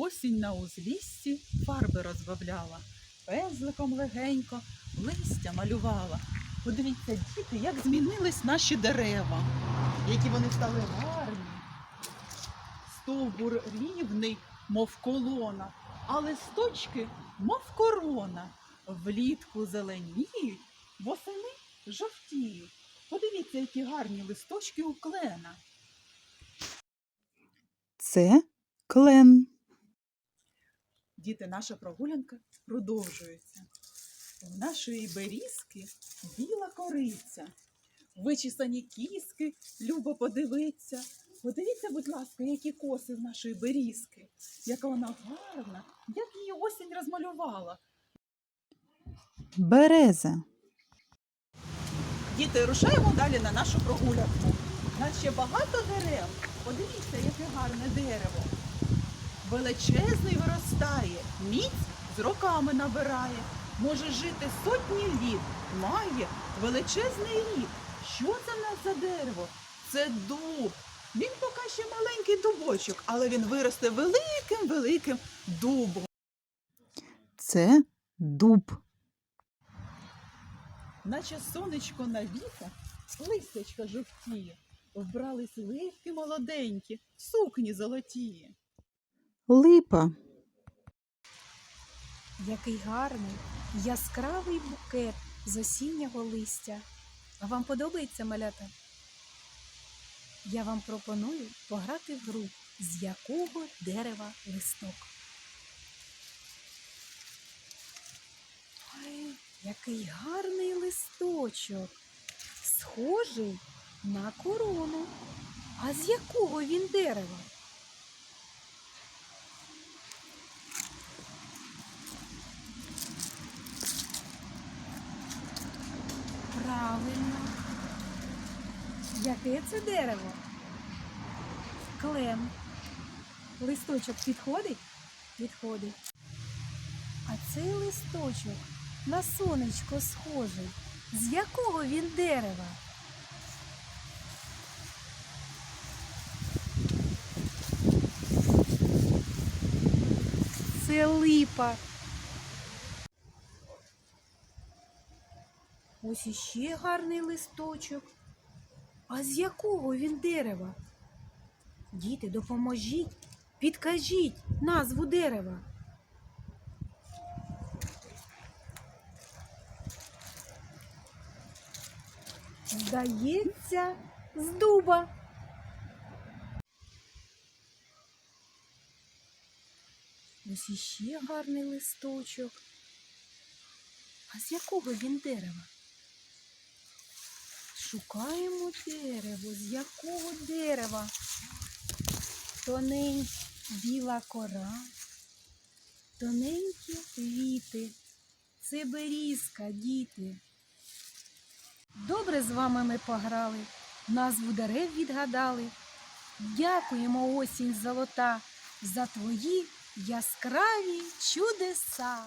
Осінь на узліссі фарби розбавляла, пензликом легенько листя малювала. Подивіться, діти, як змінились наші дерева, які вони стали гарні. Стовбур рівний, мов колона, а листочки, мов корона. Влітку зеленіють, восени жовтіють. Подивіться, які гарні листочки у клена. Це клен. Діти, наша прогулянка продовжується. У нашої берізки біла кориця. Вичесані кіски, любо подивиться. Подивіться, будь ласка, які коси в нашої берізки, яка вона гарна, як її осінь розмалювала. Береза. Діти, рушаємо далі на нашу прогулянку. У нас ще багато дерев. Подивіться, яке гарне дерево. Величезний виростає, міць з роками набирає. Може жити сотні літ, має величезний рік. Що це в нас за дерево? Це дуб. Він поки ще маленький дубочок, але він виросте великим великим дубом. Це дуб. Наче сонечко на віка, листячка жовтіє, вбрались ливки молоденькі, сукні золотії. Липа. Який гарний, яскравий букет з осіннього листя. А вам подобається малята? Я вам пропоную пограти в гру, з якого дерева листок. Ой, який гарний листочок, схожий на корону. А з якого він дерева? Правильно. Яке це дерево? Клен. Листочок підходить? Підходить. А цей листочок на сонечко схожий. З якого він дерева? Це липа. Ось іще гарний листочок. А з якого він дерева? Діти, допоможіть, підкажіть назву дерева. Здається, з дуба. Ось іще гарний листочок. А з якого він дерева? Шукаємо дерево. З якого дерева? Тоненька біла кора, тоненькі квіти. Це берізка, діти. Добре з вами ми пограли, назву дерев відгадали. Дякуємо, осінь золота, за твої яскраві чудеса.